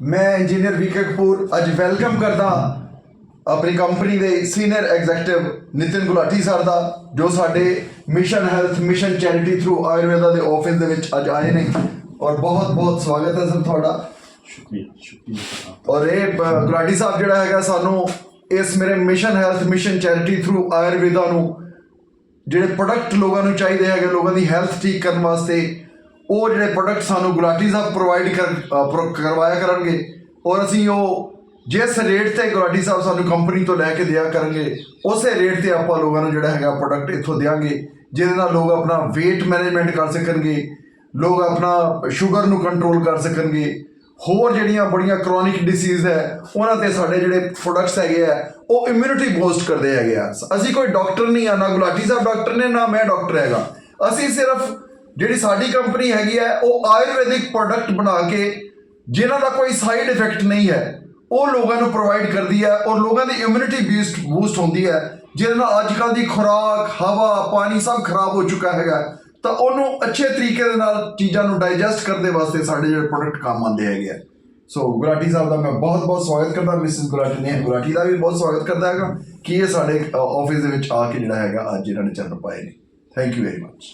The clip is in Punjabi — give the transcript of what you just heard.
ਮੈਂ ਇੰਜੀਨੀਅਰ ਵੀਕੇ ਕਪੂਰ ਅੱਜ ਵੈਲਕਮ ਕਰਦਾ ਆਪਣੀ ਕੰਪਨੀ ਦੇ senior executive Nitin Gulati sir ਦਾ ਜੋ ਸਾਡੇ mission health mission charity through Ayurveda ਦੇ ਆਫਿਸ ਦੇ ਵਿੱਚ ਅੱਜ ਆਏ ਨੇ। ਔਰ ਬਹੁਤ ਬਹੁਤ ਸਵਾਗਤ ਹੈ ਸਰ ਤੁਹਾਡਾ। ਸ਼ੁਕਰੀਆ ਸ਼ੁਕਰੀਆ ਔਰ ਇਹ ਗੁਲਾਟੀ ਸਾਹਿਬ ਜਿਹੜਾ ਹੈਗਾ ਸਾਨੂੰ ਇਸ ਮੇਰੇ mission health mission charity through Ayurveda ਨੂੰ ਜਿਹੜੇ ਪ੍ਰੋਡਕਟ ਲੋਕਾਂ ਨੂੰ ਚਾਹੀਦੇ ਹੈਗੇ ਲੋਕਾਂ ਦੀ ਹੈਲਥ ਠੀਕ ਕਰਨ ਵਾਸਤੇ ਉਹ ਜਿਹੜੇ ਪ੍ਰੋਡਕਟ ਸਾਨੂੰ ਗੁਲਾਟੀ ਸਾਹਿਬ ਪ੍ਰੋਵਾਈਡ ਕਰ ਪ੍ਰੋ- ਕਰਵਾਇਆ ਕਰਨਗੇ, ਔਰ ਅਸੀਂ ਉਹ ਜਿਸ ਰੇਟ ਤੇ ਗੁਲਾਟੀ ਸਾਹਿਬ ਸਾਨੂੰ ਕੰਪਨੀ ਤੋਂ ਲੈ ਕੇ ਦਿਆ ਕਰਨਗੇ, ਉਸੇ ਰੇਟ ਤੇ ਆਪਾਂ ਲੋਕਾਂ ਨੂੰ ਜਿਹੜਾ ਹੈਗਾ ਪ੍ਰੋਡਕਟ ਇੱਥੋਂ ਦੇਾਂਗੇ ਜਿਹਦੇ ਨਾਲ ਲੋਕ ਆਪਣਾ weight ਮੈਨੇਜਮੈਂਟ ਕਰ ਸਕਣਗੇ, ਲੋਕ ਆਪਣਾ ਸ਼ੂਗਰ ਨੂੰ ਕੰਟਰੋਲ ਕਰ ਸਕਣਗੇ, ਹੋਰ ਜਿਹੜੀਆਂ ਬੜੀਆਂ ਕ੍ਰੋਨਿਕ ਡਿਸੀਜ਼ ਹੈ, ਉਹਨਾਂ ਤੇ ਸਾਡੇ ਜਿਹੜੇ ਪ੍ਰੋਡਕਟਸ ਹੈਗੇ ਆ, ਉਹ ਇਮਿਊਨਿਟੀ ਬੂਸਟ ਕਰਦੇ ਹੈਗੇ ਆ। ਅਸੀਂ ਕੋਈ ਡਾਕਟਰ ਨਹੀਂ ਆ, ਨਾ ਗੁਲਾਟੀ ਸਾਹਿਬ ਡਾਕਟਰ ਨੇ, ਨਾ ਮੈਂ ਡਾਕਟਰ ਹੈਗਾ। ਅਸੀਂ ਸਿਰਫ ਜਿਹੜੀ ਸਾਡੀ ਕੰਪਨੀ ਹੈਗੀ ਹੈ, ਉਹ ਆਯੁਰਵੈਦਿਕ ਪ੍ਰੋਡਕਟ ਬਣਾ ਕੇ, ਜਿਨ੍ਹਾਂ ਦਾ ਕੋਈ ਸਾਈਡ ਇਫੈਕਟ ਨਹੀਂ ਹੈ, ਉਹ ਲੋਕਾਂ ਨੂੰ ਪ੍ਰੋਵਾਈਡ ਕਰਦੀ ਹੈ ਔਰ ਲੋਕਾਂ ਦੀ ਇਮਿਊਨਿਟੀ ਬੂਸਟ ਬੂਸਟ ਹੁੰਦੀ ਹੈ। ਜਿਹਦੇ ਨਾਲ ਅੱਜ ਕੱਲ੍ਹ ਦੀ ਖੁਰਾਕ, ਹਵਾ, ਪਾਣੀ ਸਭ ਖਰਾਬ ਹੋ ਚੁੱਕਾ ਹੈਗਾ। ਤਾਂ ਉਹਨੂੰ ਅੱਛੇ ਤਰੀਕੇ ਦੇ ਨਾਲ ਚੀਜ਼ਾਂ ਨੂੰ ਡਾਈਜੈਸਟ ਕਰਦੇ ਵਾਸਤੇ ਸਾਡੇ ਜਿਹੜੇ ਪ੍ਰੋਡਕਟ ਕੰਮ ਆਉਂਦੇ ਹੈਗੇ ਆ। ਸੋ ਗੁਰਾਟੀ ਸਾਹਿਬ ਦਾ ਮੈਂ ਬਹੁਤ ਬਹੁਤ ਸਵਾਗਤ ਕਰਦਾ, ਮਿਸਿਸ ਗੁਰਾਟੀ ਨੇ ਗੁਲਾਟੀ ਦਾ ਵੀ ਬਹੁਤ ਸਵਾਗਤ ਕਰਦਾ ਹੈਗਾ। ਕਿ ਇਹ ਸਾਡੇ ਆਫਿਸ ਦੇ ਵਿੱਚ ਆ ਕੇ ਜਿਹੜਾ ਹੈਗਾ, ਅੱਜ ਇਹਨਾਂ ਨੇ ਚਰਨ ਪਾਏ ਨੇ। Thank you very much